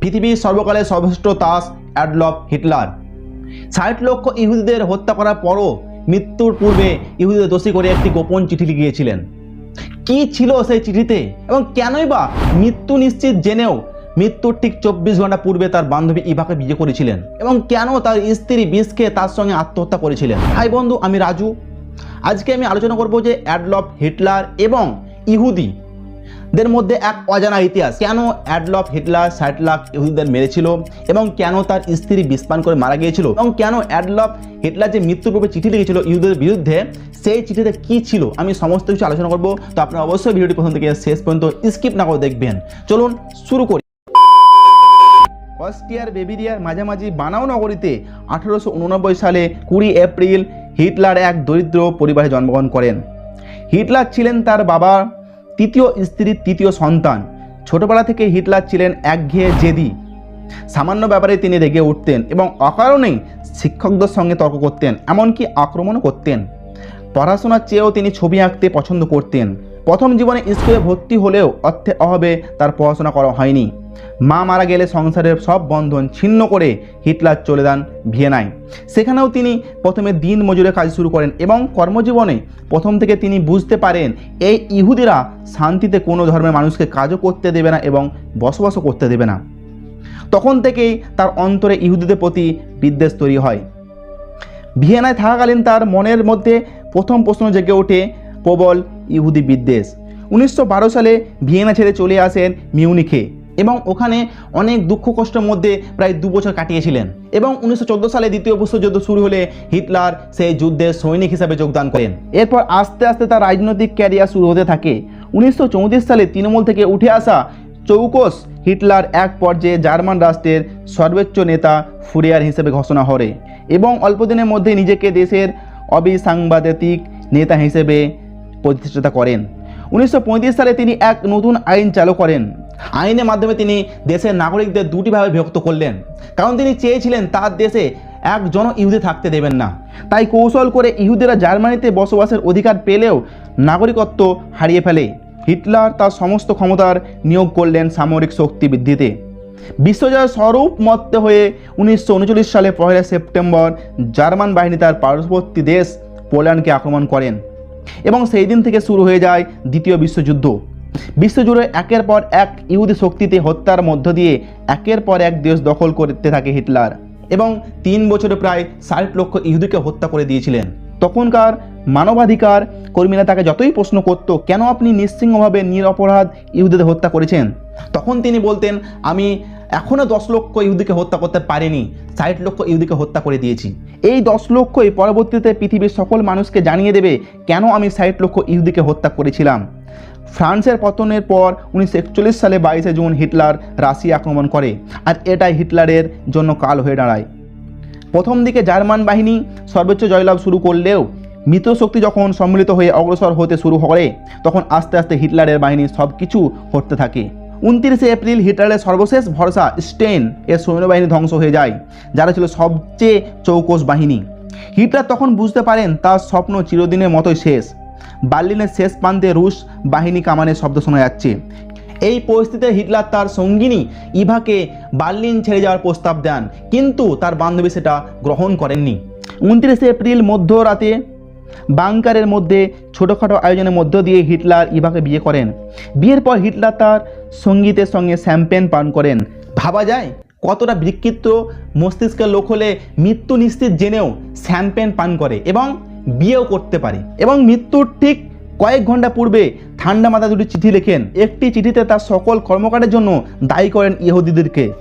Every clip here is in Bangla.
পৃথিবীর সর্বকালের সর্বশ্রেষ্ঠ তাস অ্যাডলফ হিটলার। ষাট লক্ষ ইহুদিদের হত্যা করার পরও মৃত্যুর পূর্বে ইহুদিদের দোষী করে একটি গোপন চিঠি লিখিয়েছিলেন। কি ছিল সেই চিঠিতে? এবং কেনই বা মৃত্যু নিশ্চিত জেনেও মৃত্যুর ঠিক চব্বিশ ঘণ্টা পূর্বে তার বান্ধবী ইভাকে বিয়ে করেছিলেন? এবং কেন তার স্ত্রী বিষ খেয়ে তার সঙ্গে আত্মহত্যা করেছিলেন? হাই বন্ধু, আমি রাজু। আজকে আমি আলোচনা করব যে অ্যাডলফ হিটলার এবং ইহুদি দের মধ্যে এক অজানা ইতিহাস। কেন অ্যাডলফ, হিটলার লাখ ইহুদিদের মেরেছিল এবং কেন তার স্ত্রী বিস্পান করে মারা গিয়েছিল? এবং কেন অ্যাডলফ, হিটলার যে মৃত্যুর পূর্বে চিঠি লিখেছিল ইহুদের বিরুদ্ধে, সেই চিঠিতে কি ছিল? আমি সমস্ত কিছু আলোচনা করব, তো আপনারা অবশ্যই ভিডিওটি প্রথম থেকে শেষ পর্যন্ত স্কিপ না করে দেখবেন। চলুন শুরু করি। অস্ট্রিয়ার বেবিরিয়ার মাঝামাঝি বানাও নগরীতে আঠারোশো সালে কুড়ি এপ্রিল হিটলার এক দরিদ্র পরিবারে জন্মগ্রহণ করেন। হিটলার ছিলেন তার বাবা তৃতীয় স্ত্রীর তৃতীয় সন্তান। ছোটবেলা থেকে হিটলার ছিলেন একঘেয়ে জেদি। সামান্য ব্যাপারে তিনি রেগে উঠতেন এবং অকারণেই শিক্ষকদের সঙ্গে তর্ক করতেন, এমনকি আক্রমণও করতেন। পড়াশোনার চেয়েও তিনি ছবি আঁকতে পছন্দ করতেন। প্রথম জীবনে স্কুলে ভর্তি হলেও অর্থের অভাবে তার পড়াশোনা করা হয়নি। মা মারা গেলে সংসারের সব বন্ধন ছিন্ন করে হিটলার চলে যান ভিয়েনায়। সেখানেও তিনি প্রথমে দিন মজুরে কাজ শুরু করেন এবং কর্মজীবনে প্রথম থেকে তিনি বুঝতে পারেন, এই ইহুদিরা শান্তিতে কোনো ধর্মের মানুষকে কাজও করতে দেবে না এবং বসবাসও করতে দেবে না। তখন থেকেই তার অন্তরে ইহুদিদের প্রতি বিদ্বেষ তৈরি হয়। ভিয়েনায় থাকাকালীন তার মনের মধ্যে প্রথম প্রশ্ন জেগে ওঠে প্রবল ইহুদি বিদ্বেষ। উনিশশো বারো সালে ভিয়েনা ছেড়ে চলে আসেন মিউনিখে। এবং ওখানে অনেক দুঃখ কষ্টের মধ্যে প্রায় দু বছর কাটিয়েছিলেন। এবং উনিশশো চোদ্দ সালে দ্বিতীয় বিশ্বযুদ্ধ শুরু হলে হিটলার সেই যুদ্ধে সৈনিক হিসাবে যোগদান করেন। এরপর আস্তে আস্তে তার রাজনৈতিক ক্যারিয়ার শুরু হতে থাকে। উনিশশো চৌত্রিশ সালে তৃণমূল থেকে উঠে আসা চৌকস হিটলার এক পর্যায়ে জার্মান রাষ্ট্রের সর্বোচ্চ নেতা ফুরিয়ার হিসেবে ঘোষণা করে এবং অল্পদিনের মধ্যে নিজেকে দেশের অবিসাংবাদিক নেতা হিসেবে প্রতিষ্ঠাতা করেন। উনিশশো পঁয়ত্রিশ সালে তিনি এক নতুন আইন চালু করেন। আইনের মাধ্যমে তিনি দেশের নাগরিকদের দুটিভাবে বিভক্ত করলেন। কারণ তিনি চেয়েছিলেন তার দেশে একজন ইহুদি থাকতে দেবেন না। তাই কৌশল করে ইহুদিরা জার্মানিতে বসবাসের অধিকার পেলেও নাগরিকত্ব হারিয়ে ফেলে। হিটলার তার সমস্ত ক্ষমতার নিয়োগ করলেন সামরিক শক্তি বৃদ্ধিতে। বিশ্বজয় স্বরূপ মত্তে হয়ে উনিশশো উনচল্লিশ সালে পহেলা সেপ্টেম্বর জার্মান বাহিনী তার পার্শ্ববর্তী দেশ পোল্যান্ডকে আক্রমণ করেন। এবং সেই দিন থেকে শুরু হয়ে যায় দ্বিতীয় বিশ্বযুদ্ধ। বিশ্বজুড়ে একের পর এক ইহুদি শক্তিতে হত্যার মধ্য দিয়ে একের পর এক দেশ দখল করতে থাকে হিটলার এবং তিন বছরে প্রায় ষাট লক্ষ ইহুদিকে হত্যা করে দিয়েছিলেন। তখনকার মানবাধিকার কর্মীরা তাকে যতই প্রশ্ন করত, কেন আপনি নিঃসিংহভাবে নিরপরাধ ইহুদিদের হত্যা করেছেন? তখন তিনি বলতেন, আমি এখনও দশ লক্ষ ইহুদিকে হত্যা করতে পারিনি, ষাট লক্ষ ইহুদিকে হত্যা করে দিয়েছি। এই দশ লক্ষই পরবর্তীতে পৃথিবীর সকল মানুষকে জানিয়ে দেবে, কেন আমি ষাট লক্ষ ইহুদিকে হত্যা করেছিলাম? ফ্রান্সের পতনের পর উনিশশো একচল্লিশ সালে বাইশে জুন হিটলার রাশিয়া আক্রমণ করে, আর এটাই হিটলারের জন্য কাল হয়ে দাঁড়ায়। প্রথম দিকে জার্মান বাহিনী সর্বোচ্চ জয়লাভ শুরু করলেও, মিত্রশক্তি যখন সম্মিলিত হয়ে অগ্রসর হতে শুরু করে, তখন আস্তে আস্তে হিটলারের বাহিনী সব কিছু হতে থাকে। উনত্রিশে এপ্রিল হিটলারের সর্বশেষ ভরসা স্টেন এর সৈন্যবাহিনী ধ্বংস হয়ে যায়, যারা ছিল সবচেয়ে চৌকস বাহিনী। হিটলার তখন বুঝতে পারেন তার স্বপ্ন চিরদিনের মতোই শেষ। বার্লিনের শেষ প্রান্তে রুশ বাহিনী কামানের শব্দ শোনা যাচ্ছে। এই পরিস্থিতিতে হিটলার তার সঙ্গিনী ইভাকে বার্লিন ছেড়ে যাওয়ার প্রস্তাব দেন, কিন্তু তার বান্ধবী সেটা গ্রহণ করেননি। উনত্রিশে এপ্রিল মধ্যরাতে বাংকারের মধ্যে ছোটোখাটো আয়োজনের মধ্য দিয়ে হিটলার ইভাকে বিয়ে করেন। বিয়ের পর হিটলার তার সঙ্গীতের সঙ্গে শ্যাম্পেন পান করেন। ভাবা যায়, কতটা বিকৃত মস্তিষ্কের লোক হলে মৃত্যু নিশ্চিত জেনেও শ্যাম্পেন পান করে এবং বিয়েও করতে পারে। এবং মৃত্যুর ঠিক কয়েক ঘণ্টা পূর্বে ঠান্ডা মাথা দুটি চিঠি লেখেন। একটি চিঠিতে তার সকল কর্মকাণ্ডের জন্য দায়ী করেন ইহুদিদেরকে।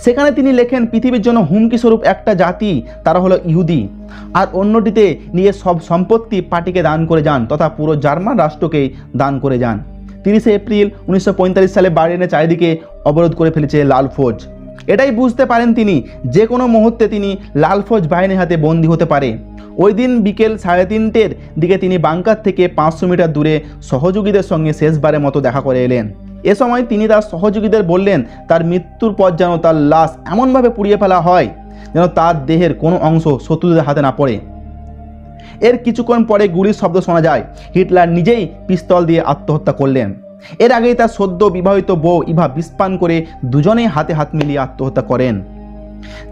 সেখানে তিনি লেখেন, পৃথিবীর জন্য হুমকি স্বরূপ একটা জাতি, তারা হলো ইহুদি। আর অন্যটিতে নিজের সব সম্পত্তি পার্টিকে দান করে যান, তথা পুরো জার্মান রাষ্ট্রকে দান করে যান। তিরিশে এপ্রিল উনিশশো পঁয়তাল্লিশ সালে বার্লিনের চারিদিকে অবরোধ করে ফেলেছে লাল ফৌজ। এটাই বুঝতে পারেন তিনি, যে কোনো মুহূর্তে তিনি লাল ফৌজ বাহিনীর হাতে বন্দী হতে পারে। ওই দিন বিকেল সাড়ে তিনটের দিকে তিনি বাংকার থেকে পাঁচশো মিটার দূরে সহযোগীদের সঙ্গে শেষবারের মতো দেখা করে এলেন। এ সময় তিনি তার সহযোগীদের বললেন, তার মৃত্যুর পর যেন তার লাশ এমনভাবে পুড়িয়ে ফেলা হয়, যেন তার দেহের কোনো অংশ শত্রুদের হাতে না পড়ে। এর কিছুক্ষণ পরে গুলির শব্দ শোনা যায়। হিটলার নিজেই পিস্তল দিয়ে আত্মহত্যা করলেন। এর আগেই তার সদ্য বিবাহিত বউ ইভা বিস্পান করে দুজনেই হাতে হাত মিলিয়ে আত্মহত্যা করেন।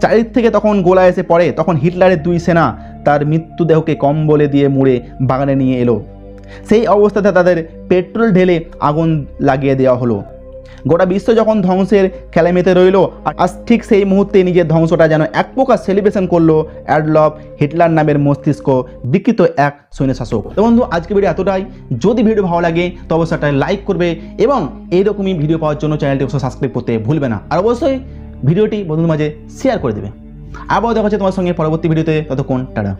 চারিদিক থেকে তখন গোলা এসে পড়ে, তখন হিটলারের দুই সেনা তার মৃত্যুদেহকে কম্বলে দিয়ে মুড়ে বাগানে নিয়ে এলো। সেই অবস্থাতে তাদের পেট্রোল ঢেলে আগুন লাগিয়ে দেওয়া হলো। গোটা বিশ্ব যখন ধ্বংসের খেলামেতে রইল, আর আজ ঠিক সেই মুহূর্তে নিজের ধ্বংসটা যেন এক প্রকার সেলিব্রেশন করল অ্যাডলফ হিটলার নামের মস্তিষ্ক বিকৃত এক সৈন্য শাসক তো বন্ধু আজকে ভিডিও এতটাই। যদি ভিডিও ভালো লাগে, তো অবশ্যই একটা লাইক করবে এবং এইরকমই ভিডিও পাওয়ার জন্য চ্যানেলটি অবশ্যই সাবস্ক্রাইব করতে ভুলবে না। আর অবশ্যই ভিডিওটি বন্ধুদের মাঝে শেয়ার করে দেবে। আবার দেখা হচ্ছে তোমার সঙ্গে পরবর্তী ভিডিওতে ততক্ষণ টাটা।